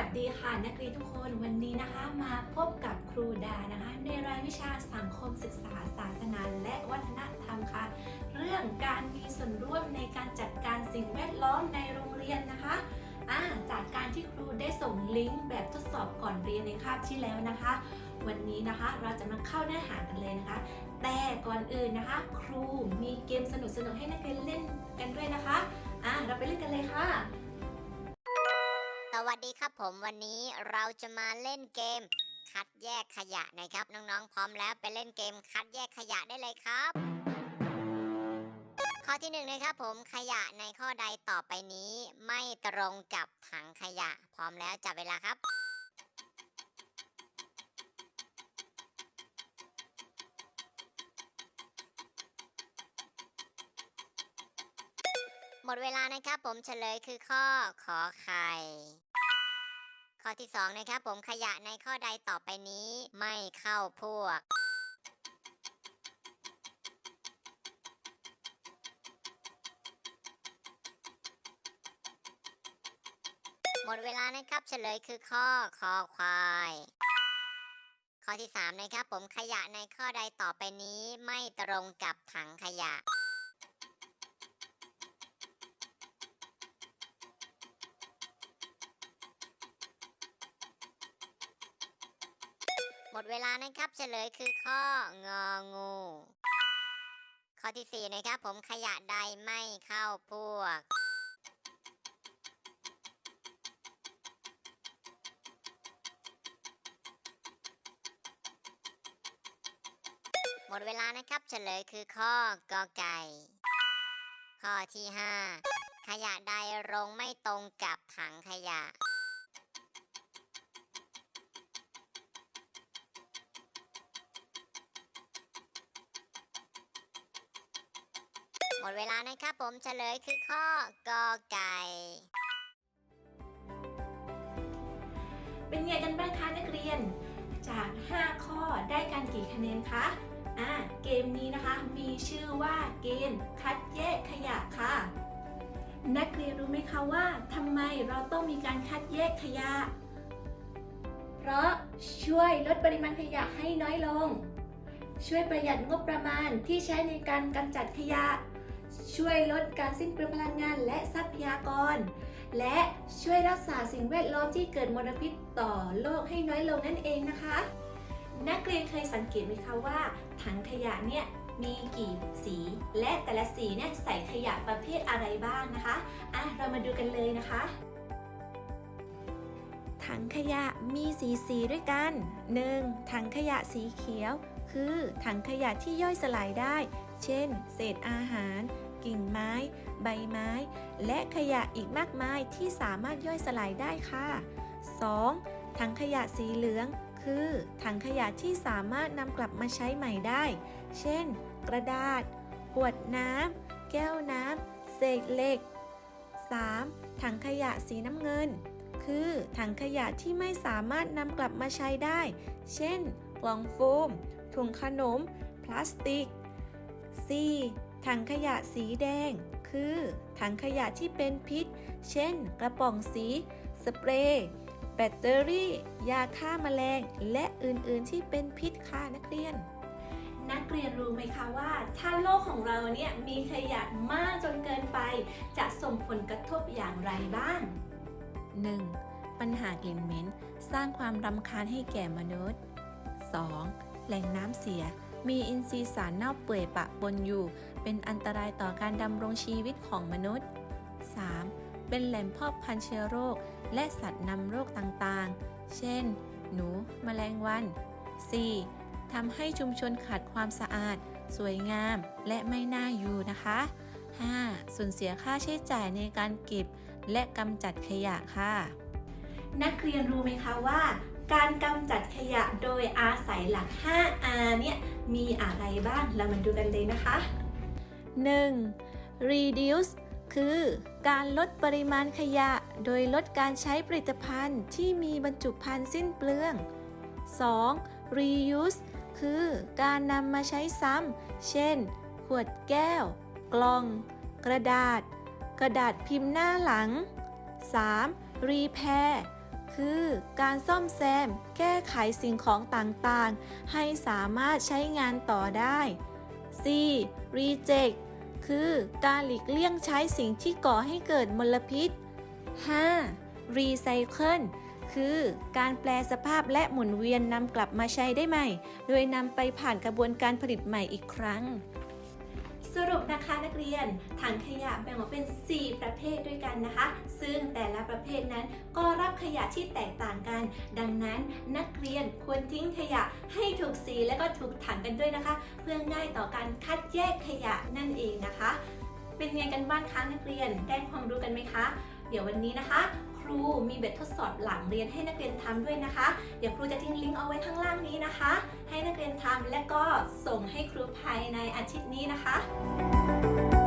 ัสดีค่ะนักเรียนทุกคนวันนี้นะคะมาพบกับครูดานะคะ ในรายวิชาสังคมศึกษาศาสนาและวัฒนธรรมค่ะ เรื่องการมีส่วนร่วมในการจัดการสิ่งแวดล้อมในโรงเรียนนะคะาจากการที่ครูได้ส่งลิงก์แบบทดสอบก่อนเรียนในคาบที่แล้วนะคะ วันนี้นะคะเราจะมาเข้าเนื้อหากันเลยนะคะ แต่ก่อนอื่นนะคะ ครูมีเกมสนุกๆให้นักเรียนเล่นกันด้วยนะคะอ่าเราไปเล่นกันเลยค่ะ วัสดีครับผมวันนี้เราจะมาเล่นเกม คัดแยกขยะนะครับ น้องๆ พร้อมแล้วไปเล่นเกมคัดแยกขยะได้เลยครับ ข้อที่หนึ่งนะครับผมขยะในข้อใดต่อไปนี้ ไม่ตรงกับถังขยะ พร้อมแล้วจับเวลาครับหมดเวลานะครับผมเฉลยคือข้อขอไข่ ข้อที่สองนะครับผมขยะในข้อใดต่อไปนี้ ไม่เข้าพวก หมดเวลานะครับเฉลยคือข้อคอควาย ข้อที่สามนะครับผมขยะในข้อใดต่อไปนี้ ไม่ตรงกับถังขยะ หมดเวลานะครับเฉลยคือข้ององู ข้อที่สี่นะครับ ผมขยะใดไม่เข้าพวก หมดเวลานะครับเฉลยคือข้อกอไก่ ข้อที่ห้าขยะใดลงไม่ตรงกับถังขยะ มดเวลานะครับผมเฉลยคือข้อกอไก่ เป็นไงกันบ้างคะนักเรียน จาก 5 ข้อได้กันกี่คะแนนคะอ่าเกมนี้นะคะมีชื่อว่าเกมคัดแยกขยะค่ะ นักเรียนรู้ไหมคะว่าทำไมเราต้องมีการคัดแยกขยะ เพราะช่วยลดปริมาณขยะให้น้อยลง ช่วยประหยัดงบประมาณที่ใช้ในการกำจัดขยะ ช่วยลดการสิ้นเปลืองพลังงานและทรัพยากร และช่วยรักษาสิ่งแวดล้อมที่เกิดมลพิษต่อโลกให้น้อยลงนั่นเองนะคะ นักเรียนเคยสังเกตไหมคะว่า ถังขยะเนี่ยมีกี่สี และแต่ละสีเนี่ยใส่ขยะประเภทอะไรบ้างนะคะอะเรามาดูกันเลยนะคะ ถังขยะมีสีสีด้วยกัน 1. ถังขยะสีเขียว คือถังขยะที่ย่อยสลายได้ เช่น เศษอาหาร กิ่งไม้ ใบไม้ และขยะอีกมากมายที่สามารถย่อยสลายได้ค่ะ 2. ถังขยะสีเหลือง คือถังขยะที่สามารถนำกลับมาใช้ใหม่ได้ เช่น กระดาษ ขวดน้ำ แก้วน้ำ เศษเหล็ก 3. ถังขยะสีน้ำเงิน คือถังขยะที่ไม่สามารถนำกลับมาใช้ได้ เช่น กล่องโฟม ถุงขนม พลาสติก 4. ถังขยะสีแดง คือ ถังขยะที่เป็นพิษ เช่น กระป๋องสี สเปรย์ แบตเตอรี่ ยาฆ่าแมลง และอื่นๆที่เป็นพิษค่ะนักเรียน นักเรียนรู้ไหมคะว่า ถ้าโลกของเราเนี่ยมีขยะมากจนเกินไป จะส่งผลกระทบอย่างไรบ้าง 1. ปัญหากลิ่นเหม็น สร้างความรำคาญให้แก่มนุษย์ 2. แหล่งน้ำเสีย มีอินทรีย์สารเน่าเปื่อยปะปนอยู่ เป็นอันตรายต่อการดำรงชีวิตของมนุษย์ 3. เป็นแหล่งเพาะพันธุ์เชื้อโรค และสัตว์นำโรคต่างๆ เช่น หนู แมลงวัน 4. ทำให้ชุมชนขาดความสะอาด สวยงาม และไม่น่าอยู่นะคะ 5. สูญเสียค่าใช้จ่ายในการเก็บ และกำจัดขยะค่ะ นักเรียนรู้ไหมคะว่าการกำจัดขยะโดยอาศัยหลัก 5R เนี่ย มีอะไรบ้าง เรามาดูกันเลยนะคะ 1. reduce คือการลดปริมาณขยะ โดยลดการใช้ผลิตภัณฑ์ที่มีบรรจุภัณฑ์สิ้นเปลือง 2. reuse คือการนำมาใช้ซ้ำ เช่น ขวดแก้ว กล่อง กระดาษ กระดาษพิมพ์หน้าหลัง 3. repair คือ การซ่อมแซม แก้ไขสิ่งของต่างๆ ให้สามารถใช้งานต่อได้ C reject คือการหลีกเลี่ยงใช้สิ่งที่ก่อให้เกิดมลพิษ 5. recycle คือการแปลสภาพและหมุนเวียนนำกลับมาใช้ได้ใหม่ โดยนำไปผ่านกระบวนการผลิตใหม่อีกครั้ง สรุปนะคะ รียน ถังขยะแบ่งออกเป็น 4 ประเภทด้วยกันนะคะ ซึ่งแต่ละประเภทนั้นก็รับขยะที่แตกต่างกัน ดังนั้นนักเรียนควรทิ้งขยะให้ถูกสีและก็ถูกถังกันด้วยนะคะ เพื่อง่ายต่อการคัดแยกขยะนั่นเองนะคะ เป็นไงกันบ้างคะนักเรียนได้ความรู้กันไหมคะ เดี๋ยววันนี้นะคะ ครูมีแบบทดสอบหลังเรียนให้นักเรียนทำด้วยนะคะ เดี๋ยวครูจะทิ้งลิงก์เอาไว้ข้างล่างนี้นะคะ ให้นักเรียนทำและก็ส่งให้ครูภายในอาทิตย์นี้นะคะ